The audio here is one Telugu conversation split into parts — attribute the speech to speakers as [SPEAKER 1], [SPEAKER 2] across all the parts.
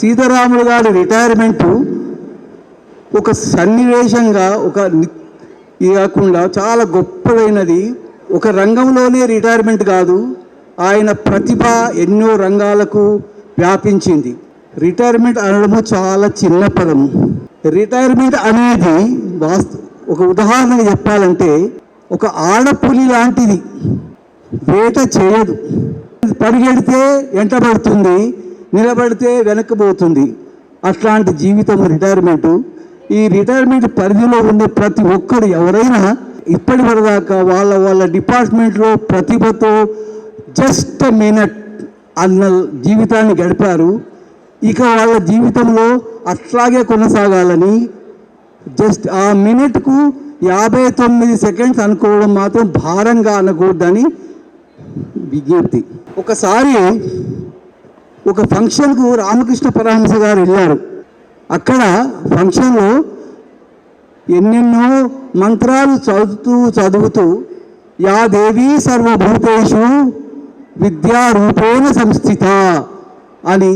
[SPEAKER 1] సీతారాములు గారి రిటైర్మెంటు ఒక సన్నివేశంగా ఒక ఇది కాకుండా చాలా గొప్పదైనది. ఒక రంగంలోనే రిటైర్మెంట్ కాదు ఆయన ప్రతిభ ఎన్నో రంగాలకు వ్యాపించింది. రిటైర్మెంట్ అనడము చాలా చిన్న పదము. రిటైర్మెంట్ అనేది వాస్తు ఒక ఉదాహరణగా చెప్పాలంటే ఒక ఆడపులి లాంటిది. వేట చేయదు. పరిగెడితే ఎంటబడుతుంది నిలబడితే వెనక్కిపోతుంది. అట్లాంటి జీవితం రిటైర్మెంటు ఈ రిటైర్మెంట్ పరిధిలో ఉండే ప్రతి ఒక్కరు ఎవరైనా ఇప్పటి వరదాకా వాళ్ళ వాళ్ళ డిపార్ట్మెంట్లో ప్రతిభతో జస్ట్ మినట్ అన్న జీవితాన్ని గడిపారు. ఇక వాళ్ళ జీవితంలో అట్లాగే కొనసాగాలని జస్ట్ ఆ మినిట్కు యాభై తొమ్మిది సెకండ్స్ అనుకోవడం మాత్రం భారంగా అనకూడదని విజ్ఞప్తి. ఒకసారి ఒక ఫంక్షన్కు రామకృష్ణ పరమహంస గారు వెళ్ళారు. అక్కడ ఫంక్షన్లో ఎన్నెన్నో మంత్రాలు చదువుతూ చదువుతూ యా దేవి సర్వభూతేషు విద్యారూపేణ సంస్థిత అని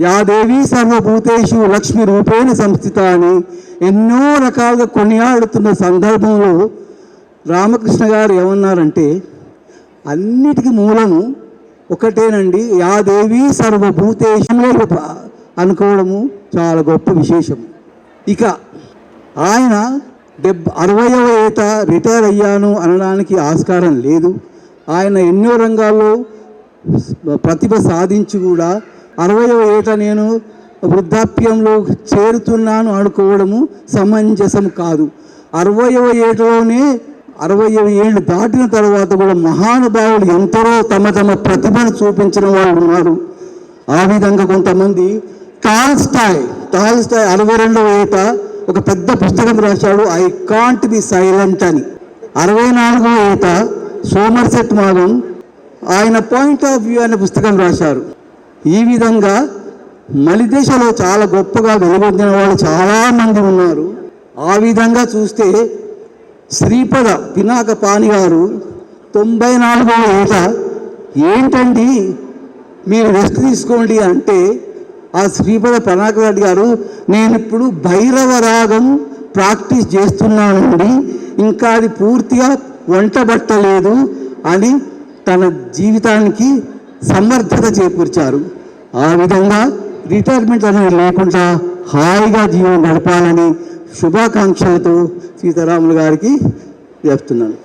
[SPEAKER 1] యాదేవి సర్వభూతేషు లక్ష్మి రూపేణ సంస్థిత అని ఎన్నో రకాలుగా కొనియాడుతున్న సందర్భంలో రామకృష్ణ గారు ఏమన్నారంటే అన్నిటికీ మూలము ఒకటేనండి యా దేవి సర్వభూతేశంలో అనుకోవడము చాలా గొప్ప విశేషము. ఇక ఆయన డెబ్ అరవయవ ఏట రిటైర్ అయ్యాను అనడానికి ఆస్కారం లేదు. ఆయన ఎన్నో రంగాల్లో ప్రతిభ సాధించి కూడా అరవయవ ఏట నేను వృద్ధాప్యంలో చేరుతున్నాను అనుకోవడము సమంజసం కాదు. అరవయవ ఏటలోనే అరవై ఏళ్ళు దాటిన తర్వాత కూడా మహానుభావులు ఎంతరో తమ తమ ప్రతిభను చూపించిన వాళ్ళు ఉన్నారు. ఆ విధంగా కొంతమంది టాల్స్టాయ్ టాల్స్టాయ్ అరవై రెండవ ఏట ఒక పెద్ద పుస్తకం రాశాడు ఐ కాంట్ బి సైలెంట్ అని. అరవై నాలుగవ ఏట సోమర్సెట్ మాగం ఆయన పాయింట్ ఆఫ్ వ్యూ అనే పుస్తకం రాశారు. ఈ విధంగా మలిదేశంలో చాలా గొప్పగా వెలుగొందిన వాళ్ళు చాలామంది ఉన్నారు. ఆ విధంగా చూస్తే శ్రీపద పినాక పాని గారు తొంభై నాలుగవ ఏట ఏంటండి? మీరు రెస్ట్ తీసుకోండి అంటే ఆ శ్రీపద పినాక రెడ్డి గారు నేను ఇప్పుడు భైరవ రాగం ప్రాక్టీస్ చేస్తున్నానండి. ఇంకా అది పూర్తిగా వంటబట్టలేదు అని తన జీవితానికి సమర్థత చేకూర్చారు. ఆ విధంగా రిటైర్మెంట్ అనేది లేకుండా హాయిగా జీవనం గడపాలని శుభాకాంక్షలతో సీతారాములు గారికి చెప్తున్నాను.